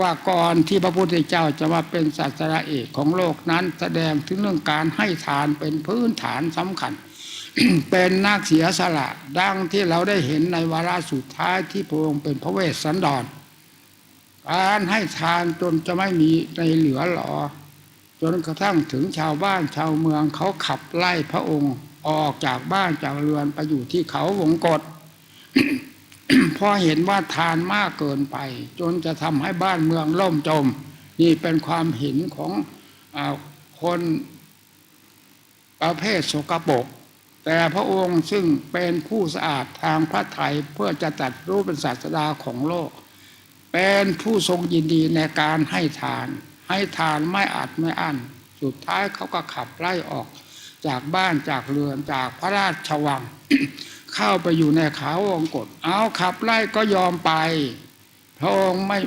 ว่าก่อนที่พระพุทธเจ้าจะมาเป็นศาสดาเอกของโลกนั้นแสดงถึงเรื่องการให้ทานเป็นพื้นฐานสำคัญ เป็นนักเสียสละดังที่เราได้เห็นในวาระสุดท้ายที่พระองค์เป็นพระเวสสันดรการให้ทานจนจะไม่มีในเหลือหรอจนกระทั่งถึงชาวบ้านชาวเมืองเขาขับไล่พระองค์ออกจากบ้านจากเรือนไปอยู่ที่เขาวงกฏ เพราะเห็นว่าทานมากเกินไป จนจะทำให้บ้านเมืองล่มจม นี่เป็นความเห็นของอคนประเภทสกปรกแต่พระองค์ซึ่งเป็นผู้สะอาดทางพระไถยเพื่อจะตัดรู้เป็นศาสดาของโลก เป็นผู้ทรงยินดีในการให้ทาน ให้ทานไม่อาจไม่อั้นสุดท้ายเขาก็ขับไล่ออกจากบ้านจากเรือนจากพระราชวัง เข้าไปอยู่ในเขาวงกฏเอาขับไล่ก็ยอมไปพระองค์ไม่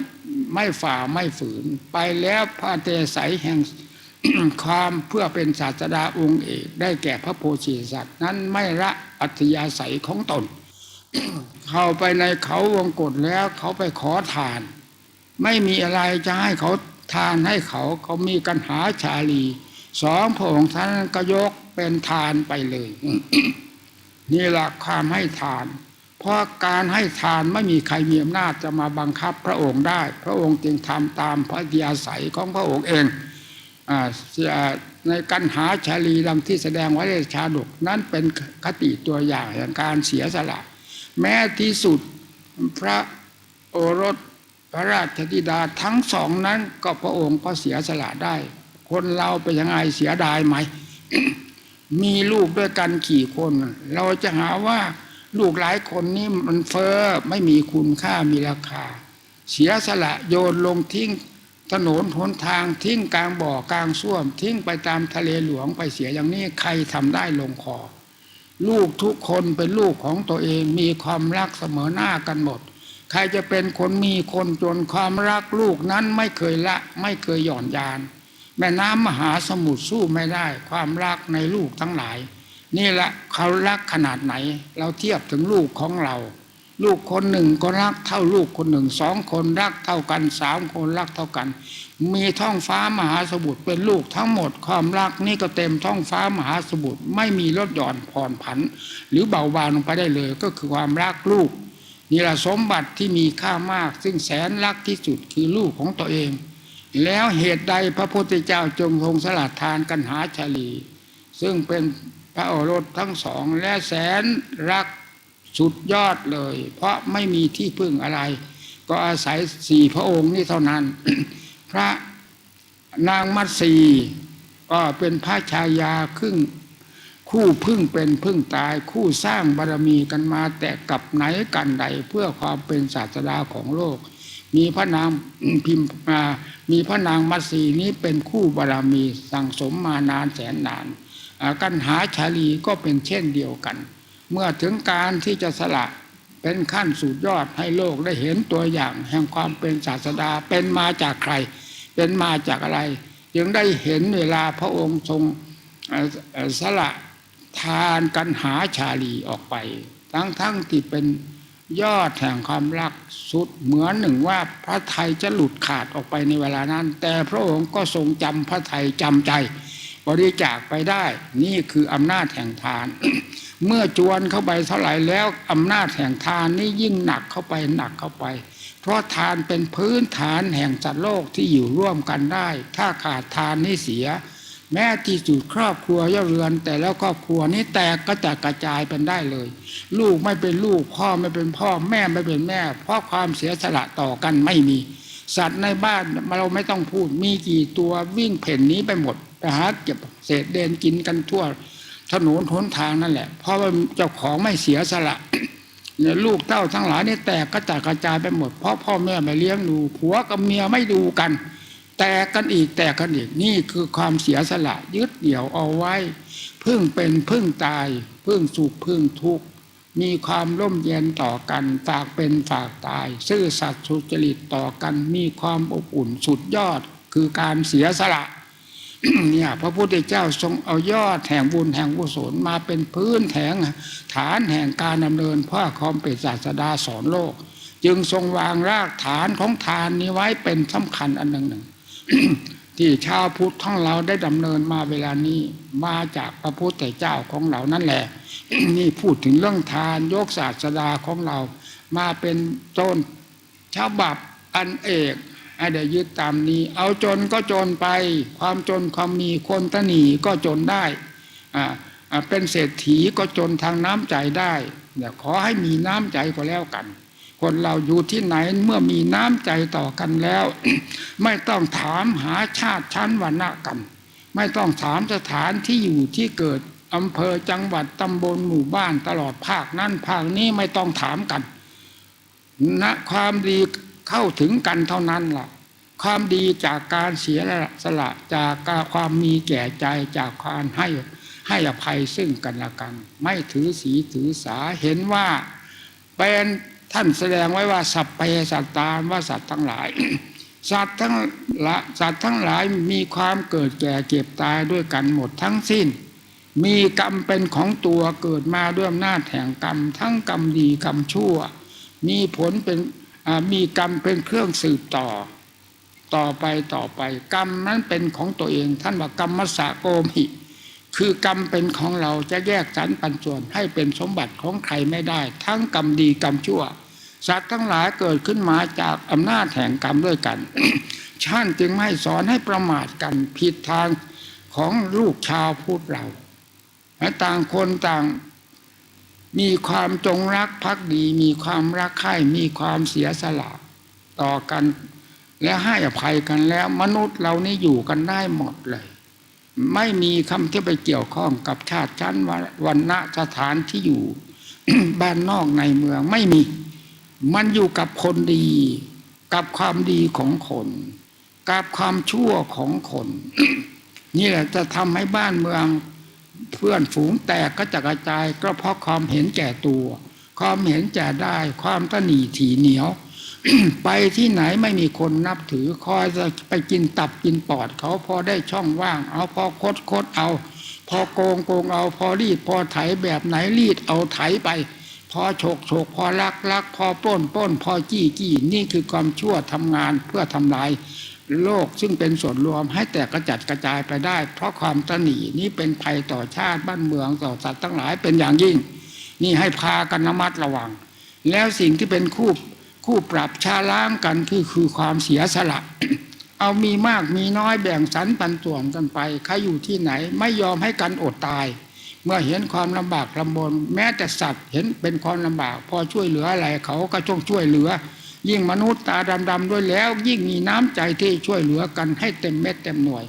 ไม่ฝ่าไม่ฝืน ไปแล้วพระเตไสยแห่งความเพื่อเป็นศาสดาองค์เอกได้แก่พระโพธิสัตว์นั้นไม่ละอัธยาศัยของตน เข้าไปในเขาวงกฏแล้วเขาไปขอทาน ไม่มีอะไรจะให้เขาทานให้เขาเขามีกันหาชาลี สองพระองค์ท่านก็ยกเป็นทานไปเลย นี่แหละความให้ทาน เพราะการให้ทานไม่มีใครมีอำนาจจะมาบังคับพระองค์ได้ พระองค์จึงทำตามพระอัธยาศัยของพระองค์เองอในกันหาชาลีดังที่แสดงไว้ในชาดกนั้นเป็นคติตัวอย่างแห่งการเสียสละ แม้ที่สุดพระโอรสพระราชธิดาทั้งสองนั้นก็พระองค์ก็เสียสละได้ คนเราเป็นยังไงเสียดายไหม มีลูกด้วยกันกี่คน เราจะหาว่าลูกหลายคนนี้มันเฟอ้อไม่มีคุณค่ามีราคา เสียสละโยนลงทิ้งถนนหนทางทิ้งกลางบ่อกลางส้วม ทิ้งไปตามทะเลหลวงไปเสียอย่างนี้ใครทำได้ลงคอ ลูกทุกคนเป็นลูกของตัวเองมีความรักเสมอหน้ากันหมด ใครจะเป็นคนมีคนจนความรักลูกนั้นไม่เคยละไม่เคยหย่อนยาน แม่น้ำมหาสมุทรสู้ไม่ได้ ความรักในลูกทั้งหลาย นี่แหละเขารักขนาดไหน เราเทียบถึงลูกของเรา ลูกคนหนึ่งก็รักเท่าลูกคนหนึ่งสองคนรักเท่ากันสามคนรักเท่ากัน มีท้องฟ้ามหาสมุทรเป็นลูกทั้งหมด ความรักนี่ก็เต็มท้องฟ้ามหาสมุทรไม่มีลดหย่อนผ่อนผัน หรือเบาบางลงไปได้เลย ก็คือความรักลูกนี่แหละสมบัติที่มีค่ามาก ซึ่งแสนรักที่สุดคือลูกของตัวเอง แล้วเหตุใดพระพุทธเจ้าจงทรงสลัดทานกันหาชาลี ซึ่งเป็นพระโอรสทั้งสองและแสนรักสุดยอดเลย เพราะไม่มีที่พึ่งอะไร ก็อาศัยสี่พระองค์นี้เท่านั้น พระนางมัตสีก็เป็นพระชายาครึ่งคู่พึ่งเป็นพึ่งตายคู่สร้างบารมีกันมาแต่กับไหนกันใดเพื่อความเป็นศาสดาของโลก มีพระนางพิมมามีพระนางมัตสีนี้เป็นคู่บารมีสั่งสมมานานแสนนานอ่ากันหาชาลีก็เป็นเช่นเดียวกัน เมื่อถึงการที่จะสละเป็นขั้นสุดยอดให้โลกได้เห็นตัวอย่าง แห่งความเป็นศาสดาเป็นมาจากใคร เป็นมาจากอะไร จึงได้เห็นเวลาพระองค์ทรงสละทานกันหาชาลีออกไป ทั้งทั้งที่เป็น ยอดแห่งความรักสุดเหมือนหนึ่งว่าพระไทยจะหลุดขาดออกไปในเวลานั้น แต่พระองค์ก็ทรงจำพระไทยจำใจ บริจาคไปได้ นี่คืออำนาจแห่งทาน เมื่อจวนเข้าไปเท่าไหร่แล้วอำนาจแห่งทานนี่ยิ่งหนักเข้าไปหนักเข้าไป เพราะทานเป็นพื้นฐานแห่งสัตว์โลกที่อยู่ร่วมกันได้ ถ้าขาดทานนี่เสีย แม้ที่สุดครอบครัวย่าเรือน แต่แล้วครอบครัวนี้แตกก็จะกระจายเป็นได้เลย ลูกไม่เป็นลูกพ่อไม่เป็นพ่อแม่ไม่เป็นแม่ เพราะความเสียสละต่อกันไม่มี สัตว์ในบ้านเราไม่ต้องพูดมีกี่ตัววิ่งเพ่นนี้ไปหมดไปหาเก็บเศษเดนกินกันทั่วถนนหนทางนั่นแหละ เพราะว่าเจ้าของไม่เสียสละเนี่ยลูกเต้าทั้งหลายนี่แตกกระจายกระจายไปหมด เพราะพ่อแม่ไม่เลี้ยงดูผัวกับเมียไม่ดูกัน แตกกันอีกแตกกันอีกนี่คือความเสียสละยึดเดี่ยวเอาไว้ พึ่งเป็นพึ่งตาย พึ่งสุขพึ่งทุกข์มีความร่มเย็นต่อกันฝากเป็นฝากตาย ซื่อสัตย์สุจริตต่อกัน มีความอบอุ่นสุดยอดคือการเสียสละเนี่ยพระพุทธเจ้าทรงเอายอดแห่งบุญแห่งกุศลมาเป็นพื้นแถงฐานแห่งการดำเนินเพื่อความเป็นศาสดาสอนโลก จึงทรงวางรากฐานของทานนี้ไว้เป็นสำคัญอันหนึ่งหนึ่ง ที่ชาวพุทธทั้งเราได้ดำเนินมาเวลานี้ มาจากพระพุทธเจ้าของเรานั่นแหละ นี่พูดถึงเรื่องทานยกศาสดาของเรา มาเป็นต้นฉบับอันเอกให้ได้ยึดตามนี้ เอาจนก็จนไป ความจนความมีคนตนีก็จนได้อ่าเป็นเศรษฐีก็จนทางน้ำใจได้ขอให้มีน้ำใจก็แล้วกัน คนเราอยู่ที่ไหนเมื่อมีน้ำใจต่อกันแล้ว ไม่ต้องถามหาชาติชั้นวรรณะกันไม่ต้องถามสถานที่อยู่ที่เกิดอำเภอจังหวัดตำบลหมู่บ้านตลอดภาคนั้นภาคนี้ไม่ต้องถามกันณความดีเข้าถึงกันเท่านั้นล่ะ ความดีจากการเสียสละจากการความมีแก่ใจจากความให้ให้อภัยซึ่งกันและกัน ไม่ถือสีถือสาเห็นว่าเป็น ท่านแสดงไว้ว่าสัพเพสัตตาว่าสัตว์ทั้งหลาย สัตว์ทั้งละสัตว์ทั้งหลายมีความเกิดแก่เก็บตายด้วยกันหมดทั้งสิ้น มีกรรมเป็นของตัวเกิดมาด้วยอำนาจแห่งกรรม ทั้งกรรมดีกรรมชั่ว มีผลเป็นมีกรรมเป็นเครื่องสืบต่อ ต่อไปต่อไป กรรมนั้นเป็นของตัวเอง ท่านว่ากรรมมัสสะโกมิคือกรรมเป็นของเราจะแยกสรรปันส่วนให้เป็นสมบัติของใครไม่ได้ ทั้งกรรมดีกรรมชั่ว สัตว์ทั้งหลายเกิดขึ้นมาจากอำนาจแห่งกรรมด้วยกันท่านจึงไม่สอนให้ประมาทกันผิดทางของลูกชาวพูดเราต่างคนต่างมีความจงรักภักดี มีความรักใคร่มีความเสียสละต่อกัน และให้อภัยกันแล้ว มนุษย์เรานี่อยู่กันได้หมดเลย ไม่มีคำที่ไปเกี่ยวข้องกับชาติชั้นวันณะสถานที่อยู่ บ้านนอกในเมืองไม่มี มันอยู่กับคนดี กับความดีของคน กับความชั่วของคน นี่แหละจะทำให้บ้านเมืองเพื่อนฝูงแตกก็จะกระจายก็เพราะความเห็นแก่ตัว ความเห็นแก่ได้ ความตนีถีเหนียว ไปที่ไหนไม่มีคนนับถือคอยจะไปกินตับกินปอดเขาพอได้ช่องว่าง เอาพอคดคดเอา พอโกงโกงเอา พอรีดพอไถแบบไหนรีดเอาไถไป พอโฉกโฉกพอลักลักพอปล้นปล้นพอจี้จี้นี่คือความชั่วทำงานเพื่อทำลายโลกซึ่งเป็นส่วนรวมให้แตกกระจัดกระจายไปได้ เพราะความตนีนี้เป็นภัยต่อชาติบ้านเมืองต่อสัตว์ทั้งหลายเป็นอย่างยิ่ง นี่ให้พากันระมัดระวัง แล้วสิ่งที่เป็นคู่คู่ปรับชาล้างกันคือคือความเสียสละ เอามีมากมีน้อยแบ่งสรรปันส่วนกันไปใครอยู่ที่ไหนไม่ยอมให้กันอดตาย เมื่อเห็นความลำบากลำบน แม้แต่สัตว์เห็นเป็นความลำบาก พอช่วยเหลืออะไรเขาก็ช่วงช่วยเหลือ ยิ่งมนุษย์ตาดำๆด้วยแล้ว ยิ่งมีน้ำใจที่ช่วยเหลือกันให้เต็มเม็ดเต็มหน่วย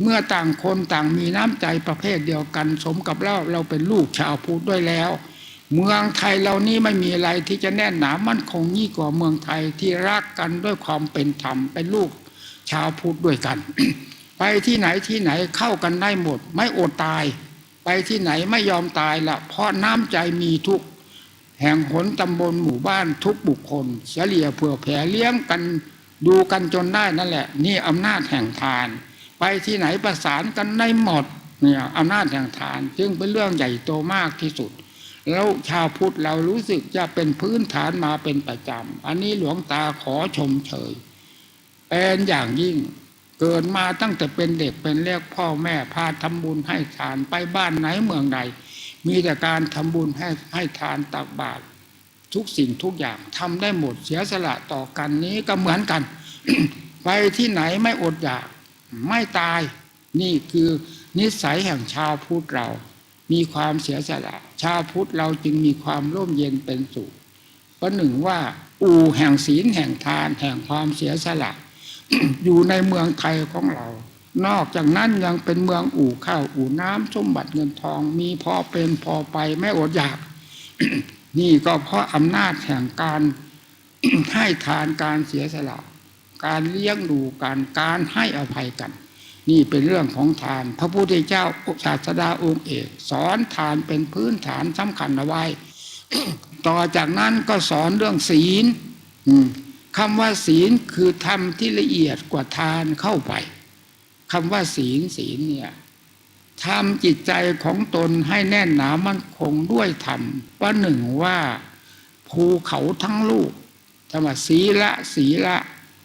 เมื่อต่างคนต่างมีน้ำใจประเภทเดียวกัน สมกับเราเราเป็นลูกชาวพุทธด้วยแล้ว เมืองไทยเรานี้ไม่มีอะไรที่จะแน่นหนามั่นคงยิ่งกว่าเมืองไทยที่รักกันด้วยความเป็นธรรมเป็นลูกชาวพุทธด้วยกัน ไปที่ไหนที่ไหนเข้ากันได้หมด ไม่อดตาย ไปที่ไหนไม่ยอมตายละเพราะน้ำใจมีทุก แห่งหนตำบลหมู่บ้านทุกบุคคล เฉลี่ยเผื่อแผ่เลี้ยงกันดูกันจนได้นั่นแหละ นี่อำนาจแห่งทาน ไปที่ไหนประสานกันได้หมดเนี่ยอำนาจแห่งทานจึงเป็นเรื่องใหญ่โตมากที่สุด แล้วชาวพุทธเรารู้สึกจะเป็นพื้นฐานมาเป็นประจำอันนี้หลวงตาขอชมเชยเป็นอย่างยิ่ง เกิดมาตั้งแต่เป็นเด็กเป็นเล็กพ่อแม่พาทำบุญให้ทานไปบ้านไหนเมืองใดมีแต่การทำบุญให้ให้ทานตักบาตรทุกสิ่งทุกอย่างทำได้หมดเสียสละต่อกันนี้ก็เหมือนกัน ไปที่ไหนไม่อดอยาก ไม่ตาย นี่คือนิสัยแห่งชาวพุทธเรา มีความเสียสละ ชาวพุทธเราจึงมีความร่มเย็นเป็นสุขเพราะหนึ่งว่า อู่แห่งศีลแห่งทานแห่งความเสียสละ อยู่ในเมืองไทยของเรา นอกจากนั้นยังเป็นเมืองอู่ข้าวอู่น้ำสมบัติเงินทอง มีพอเป็นพอไปไม่อดอยาก นี่ก็เพราะอำนาจแห่งการให้ทานการเสียสละการเลี้ยงดูการการให้อภัยกัน นี่เป็นเรื่องของทาน พระพุทธเจ้าศาสดาองค์เอก สอนทานเป็นพื้นฐานสำคัญเอาไว้ ต่อจากนั้นก็สอนเรื่องศีล คำว่าศีลคือธรรมที่ละเอียดกว่าทานเข้าไปคำว่าศีลศีลเนี่ยทำจิตใจของตนให้แน่นหนามั่นคงด้วยธรรมว่าหนึ่งว่าภูเขาทั้งลูกคำว่าศีละศีละ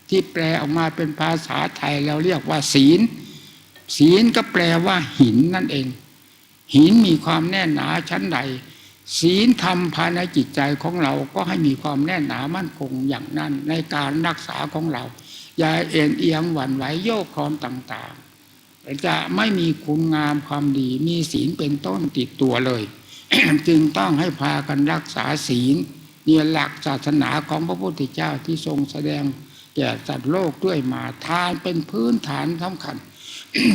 ที่แปลออกมาเป็นภาษาไทยเราเรียกว่า ศีล ศีลก็แปลว่าหินนั่นเอง หินมีความแน่นหนาชั้นใด ศีลธรรมภายในจิตใจของเราก็ให้มีความแน่นหนามั่นคงอย่างนั้น ในการรักษาของเรา อย่าเอ็นเอียงหวั่นไหวโยกคลอนต่างๆ จะไม่มีคุณงามความดี มีศีลเป็นต้นติดตัวเลย จึงต้องให้พากันรักษาศีลเนี่ยหลักศาสนาของพระพุทธเจ้าที่ทรงแสดงแก่สัตว์โลกด้วยมาทานเป็นพื้นฐานสำคัญ